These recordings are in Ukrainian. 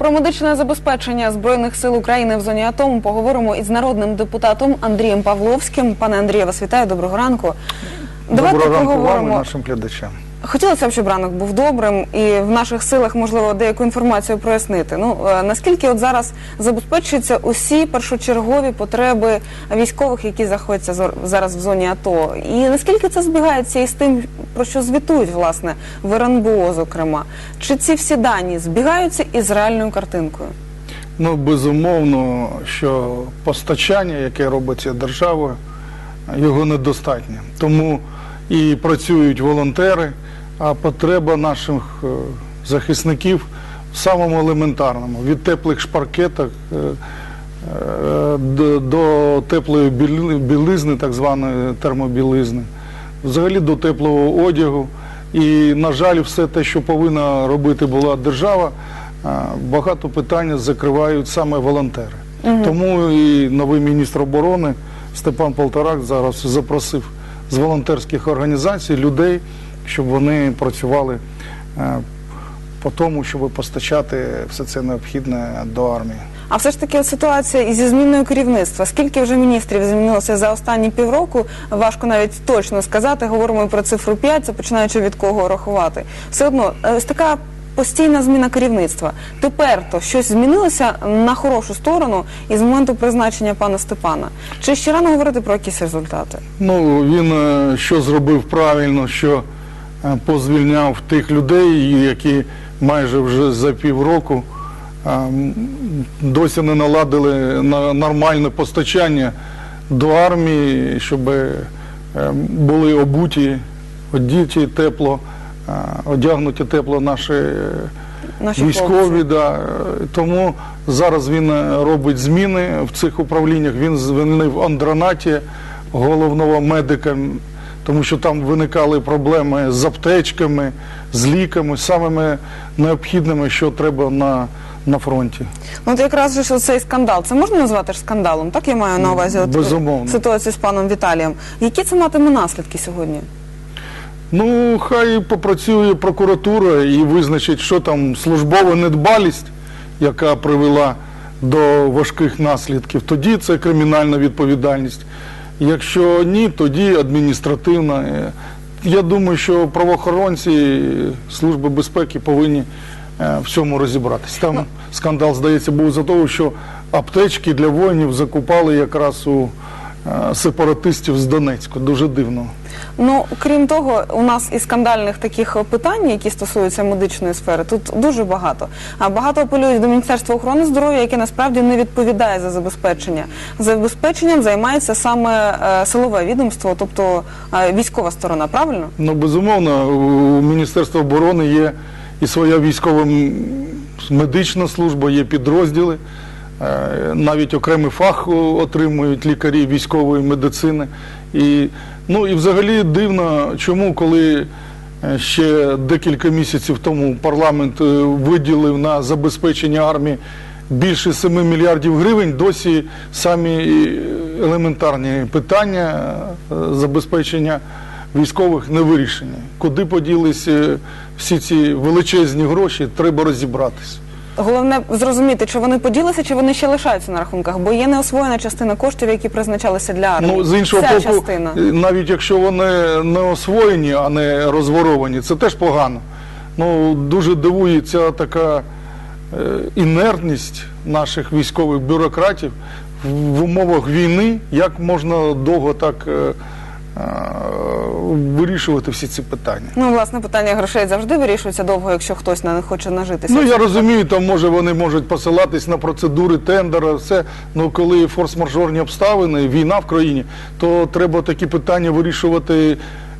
Про медичне забезпечення збройних сил України в зоні АТО поговоримо із народним депутатом Андрієм Павловським. Пане Андрію, вас вітаю. Доброго ранку. Давайте Доброго ранку вам і поговоримо. нашим глядачам. Хотілося б, щоб ранок був добрим, і в наших силах можливо деяку інформацію прояснити. Ну е, наскільки от зараз забезпечуються усі першочергові потреби військових, які знаходяться зор- зараз в зоні АТО, і наскільки це збігається із тим, про що звітують власне в РНБО, зокрема, чи ці всі дані збігаються із реальною картинкою? Ну, безумовно, що постачання, яке робиться державою, його недостатньо. Тому і працюють волонтери, а потреба наших е, захисників в самому елементарному від теплих шпаркеток е, е, до, теплої білизни, так званої термобілизни, взагалі до теплого одягу. І, на жаль, все те, що повинна робити була держава, багато питань закривають саме волонтери. Тому і новий міністр оборони Степан Полторак зараз запросив з волонтерських організацій людей, щоб вони працювали е, по тому, щоб постачати все це необхідне до армії. А все ж таки ситуація і зі зміною керівництва. Скільки вже міністрів змінилося за останні півроку? Важко навіть точно сказати. Говоримо про цифру 5, це починаючи від кого рахувати. Все одно, е, ось така постійна зміна керівництва. Тепер то щось змінилося на хорошу сторону із моменту призначення пана Степана. Чи ще рано говорити про якісь результати? Ну, він е, що зробив правильно, що е, позвільняв тих людей, які майже вже за півроку е, досі не наладили на нормальне постачання до армії, щоб були обуті, одіті тепло, одягнуті тепло наші е, Наші військові. Да. Тому зараз він е, робить зміни в цих управліннях. Він звільнив Андронаті, головного медика, тому що там виникали проблеми з аптечками, з ліками, самими необхідними, що треба на, на фронті. Ну, от якраз же ж цей скандал. Це можна назвати ж скандалом? Так я маю на увазі от, Безумовно. ситуацію з паном Віталієм. Які це матиме наслідки сьогодні? Ну, хай попрацює прокуратура і визначить, що там службова недбалість, яка привела до важких наслідків. Тоді це кримінальна відповідальність. Якщо ні, тоді адміністративна. Е, Я думаю, що правоохоронці Служби безпеки повинні е, в цьому розібратись. Там скандал, здається, був за того, що аптечки для воїнів закупали якраз у сепаратистів з Донецьку. Дуже дивно. Ну, крім того, у нас і скандальних таких питань, які стосуються медичної сфери, тут дуже багато. А багато апелюють до Міністерства охорони здоров'я, яке насправді не відповідає за забезпечення. Забезпеченням займається саме е, силове відомство, тобто е, військова сторона, правильно? Ну, безумовно, у Міністерства оборони є і своя військова медична служба, є підрозділи. Е, Навіть окремий фах отримують лікарі військової медицини. І, ну, і взагалі дивно, чому, коли е, ще декілька місяців тому парламент е, виділив на забезпечення армії більше 7 мільярдів гривень, досі самі елементарні питання забезпечення військових не вирішені. Куди поділись всі ці величезні гроші, треба розібратися. Головне зрозуміти, чи вони поділися, чи вони ще лишаються на рахунках, бо є неосвоєна частина коштів, які призначалися для армії. Ну, з іншого Ця боку, частина. навіть якщо вони не освоєні, а не розворовані, це теж погано. Ну, дуже дивує ця така е, інертність наших військових бюрократів в, в умовах війни, як можна довго так е, е, вирішувати всі ці питання. Ну, власне, питання грошей завжди вирішується довго, якщо хтось на них хоче нажитися. Ну я розумію, там може вони можуть посилатись на процедури тендера, все. Ну коли форс-мажорні обставини, війна в країні, то треба такі питання вирішувати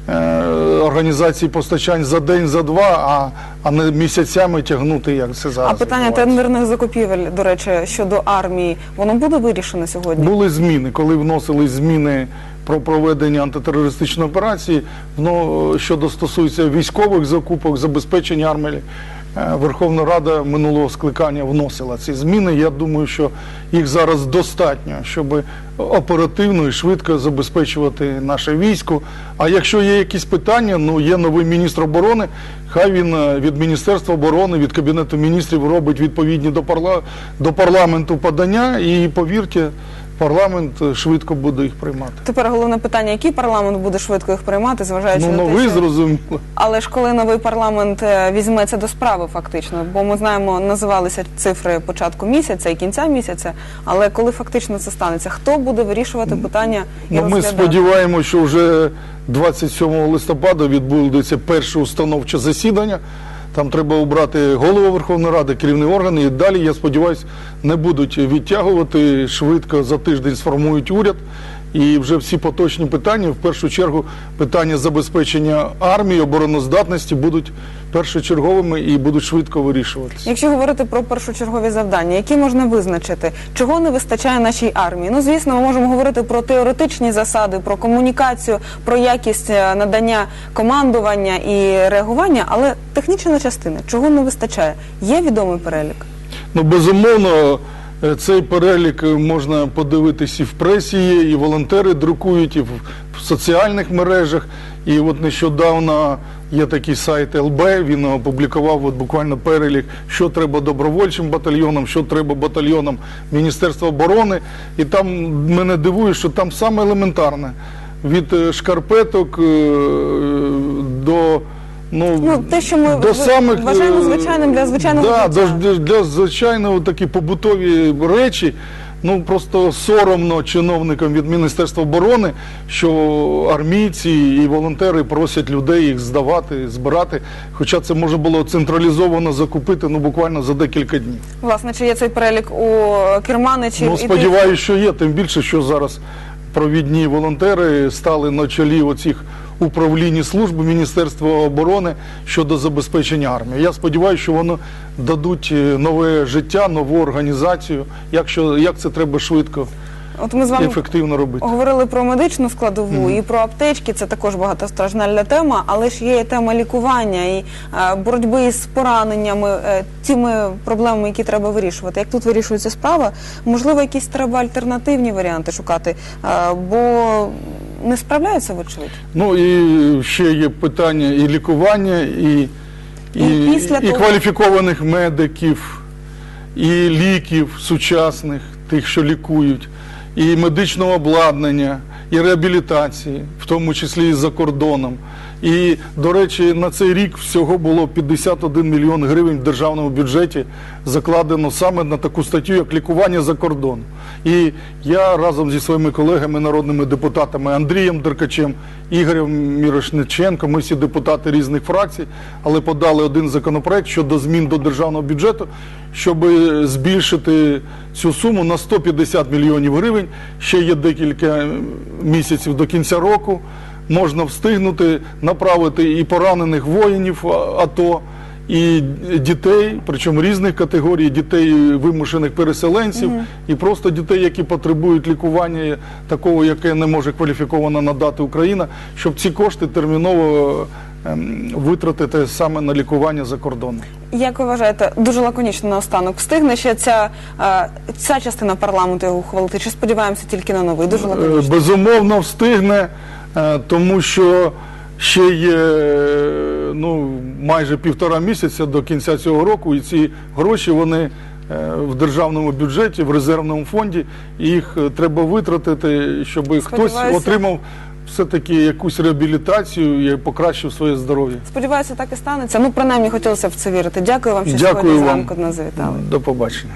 е, організації постачань за день, за два, а, а не місяцями тягнути, як це зараз. А питання тендерних закупівель, до речі, щодо армії, воно буде вирішено сьогодні? Були зміни, коли вносили зміни про проведення антитерористичної операції, ну, щодо стосується військових закупок, забезпечення армії е, Верховна Рада минулого скликання вносила ці зміни. Я думаю, що їх зараз достатньо, щоб оперативно і швидко забезпечувати наше військо. А якщо є якісь питання, ну є новий міністр оборони. Хай він е, від Міністерства оборони, від Кабінету міністрів робить відповідні до парламенту подання, і повірте, парламент е, швидко буде їх приймати. Тепер головне питання: який парламент буде швидко їх приймати, зважаючи Ну, на те, новий що... зрозуміло. Але ж коли новий парламент е, візьметься до справи, фактично, бо ми знаємо, називалися цифри початку місяця і кінця місяця. Але коли фактично це станеться, хто буде вирішувати питання і Ну, ми сподіваємося, що вже 27 листопада відбудеться перше установче засідання. Там треба обрати голову Верховної Ради, керівний орган, і далі, я сподіваюся, не будуть відтягувати швидко за тиждень сформують уряд. І вже всі поточні питання, в першу чергу, питання забезпечення армії, обороноздатності будуть першочерговими і будуть швидко вирішуватися. Якщо говорити про першочергові завдання, які можна визначити, чого не вистачає нашій армії? Ну звісно, ми можемо говорити про теоретичні засади, про комунікацію, про якість е, надання командування і реагування, але технічна частина, чого не вистачає? Є відомий перелік. Ну, безумовно, цей перелік е, можна подивитись і в пресі є, і волонтери друкують, і в соціальних мережах. І от нещодавно є такий сайт ЛБ, він опублікував от буквально перелік, що треба добровольчим батальйонам, що треба батальйонам Міністерства оборони. І там мене дивує, що там саме елементарне. Від е, шкарпеток е, до ну, Ну, те, що ми до самих вважаємо е, звичайним для звичайного да, життя. до- для, для звичайного такі побутові речі. Ну просто соромно чиновникам від Міністерства оборони, що армійці і волонтери просять людей їх здавати, збирати. Хоча це можна було централізовано закупити ну буквально за декілька днів. Власне, чи є цей перелік у керманичів? Ну сподіваюся, що є. Тим більше, що зараз провідні волонтери стали на чолі оцих управлінь служби Міністерства оборони щодо забезпечення армії. Я сподіваюся, що воно дадуть е, нове життя, нову організацію, Якщо як це треба швидко От ми з вами ефективно робити. Говорили про медичну складову і про аптечки. Це також багатостраждальна тема, але ж є і тема лікування і е, боротьби із пораненнями, е, тими проблемами, які треба вирішувати. Як тут вирішується справа? Можливо, якісь треба альтернативні варіанти шукати, е, бо не справляються вочевидь. Ну і ще є питання і лікування, і, і, І після і того- кваліфікованих медиків, і ліків сучасних, тих, що лікують, і медичного обладнання, і реабілітації, в тому числі і за кордоном. І, до речі, на цей рік всього було 51 мільйон гривень в державному бюджеті закладено саме на таку статтю, як лікування за кордоном. І я разом зі своїми колегами, народними депутатами Андрієм Деркачем, Ігорем Мірошниченко, ми всі депутати різних фракцій, але подали один законопроект щодо змін до державного бюджету, щоб збільшити цю суму на 150 мільйонів гривень. Ще є декілька місяців до кінця року. Можна встигнути направити і поранених воїнів АТО, і дітей, причому різних категорій, дітей вимушених переселенців, і просто дітей, які потребують лікування такого, яке не може кваліфіковано надати Україна, щоб ці кошти терміново ем, витратити саме на лікування за кордоном. Як ви вважаєте, дуже лаконічно наостанок встигне ще ця, е, ця частина парламенту його ухвалити? Чи сподіваємося тільки на новий? Дуже Е, лаконічно. Безумовно, встигне, тому що ще є е, ну, майже півтора місяця до кінця цього року, і ці гроші вони е, в державному бюджеті, в резервному фонді, і їх е, треба витратити, щоб хтось отримав все-таки якусь реабілітацію і покращив своє здоров'я. Сподіваюся, так і станеться. Ну, принаймні, хотілося в це вірити. Дякую вам, що Дякую сьогодні вам. зранку до нас завітали. До побачення.